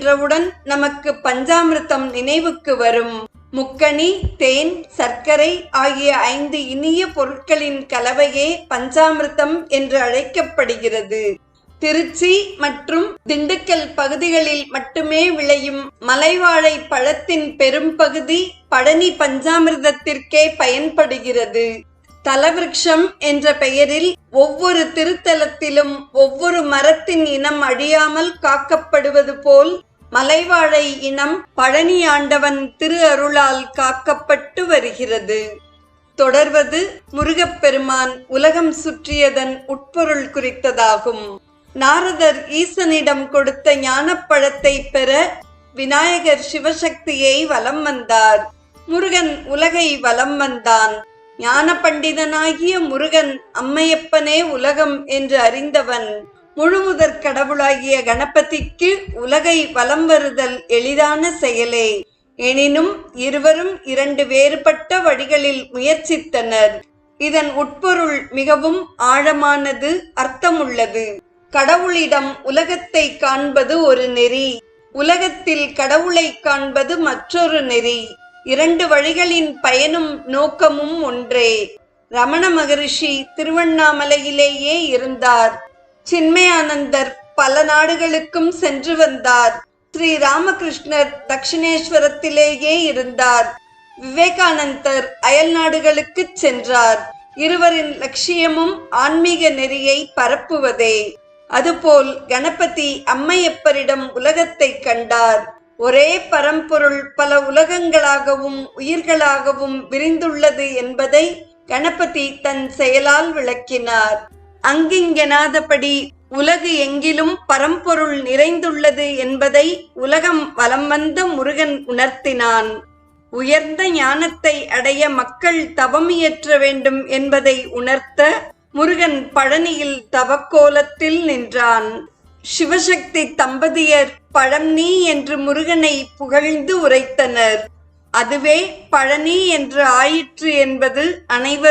என்றவுடன் நமக்கு பஞ்சாமிர்தம் நினைவுக்கு வரும். முக்கணி தேன் சர்க்கரை ஆகிய ஐந்து இனிய பொருட்களின் கலவையே பஞ்சாமிர்தம் என்று அழைக்கப்படுகிறது. திருச்சி மற்றும் திண்டுக்கல் பகுதிகளில் மட்டுமே விளையும் மலைவாழை பழத்தின் பெரும்பகுதி பழனி பஞ்சாமிர்தத்திற்கே பயன்படுகிறது. தலவிருட்சம் என்ற பெயரில் ஒவ்வொரு திருத்தலத்திலும் ஒவ்வொரு மரத்தின் இனம் அழியாமல் காக்கப்படுவது போல் மலைவாழை இனம் பழனி ஆண்டவன் திரு அருளால் காக்கப்பட்டு வருகிறது. தொடர்வது முருகப்பெருமான் உலகம் சுற்றியதன் உட்பொருள் குறித்ததாகும். நாரதர் ஈசனிடம் கொடுத்த ஞானப்பழத்தை பெற விநாயகர் சிவசக்தியை வலம் வந்தார். முருகன் உலகை வலம் வந்தான். ஞான பண்டிதனாகிய முருகன் அம்மையப்பனே உலகம் என்று அறிந்தவன். முழுமுதற் கடவுளாகிய கணபதிக்கு உலகை வலம் வருதல் எளிதான செயலே. எனினும் இருவரும் இரண்டு வேறுபட்ட வழிகளில் முயற்சித்தனர். இதன் உட்பொருள் மிகவும் ஆழமானது அர்த்தமுள்ளது. கடவுளிடம் உலகத்தை காண்பது ஒரு நெறி. உலகத்தில் கடவுளை காண்பது மற்றொரு நெறி. இரண்டு வழிகளின் பயனும் நோக்கமும் ஒன்றே. ரமண மகரிஷி திருவண்ணாமலையிலேயே இருந்தார். சின்மயானந்தர் பல நாடுகளுக்கும் சென்று வந்தார். ஸ்ரீ ராமகிருஷ்ணர் தட்சிணேஸ்வரத்திலேயே இருந்தார். விவேகானந்தர் அயல் நாடுகளுக்கு சென்றார். இருவரின் லட்சியமும் ஆன்மீக நெறியை பரப்புவதே. அதுபோல் கணபதி அம்மையப்பரிடம் உலகத்தை கண்டார். ஒரே பரம்பொருள் பல உலகங்களாகவும் உயிர்களாகவும் விரிந்துள்ளது என்பதை கணபதி தன் செயலால் விளக்கினார். அங்கிங்கெனாதபடி உலகு எங்கிலும் பரம்பொருள் நிறைந்துள்ளது என்பதை உலகம் வலம் வந்த முருகன் உணர்த்தினான். உயர்ந்த ஞானத்தை அடைய மக்கள் தவமியற்ற வேண்டும் என்பதை உணர்த்த முருகன் பழனியில் தவக்கோலத்தில் நின்றான். சிவசக்தி தம்பதியர் பழம் நீ என்று முருகனை புகழ்ந்து உரைத்தனர். அதுவே பழனி என்று ஆயிற்று என்பது அனைவரும்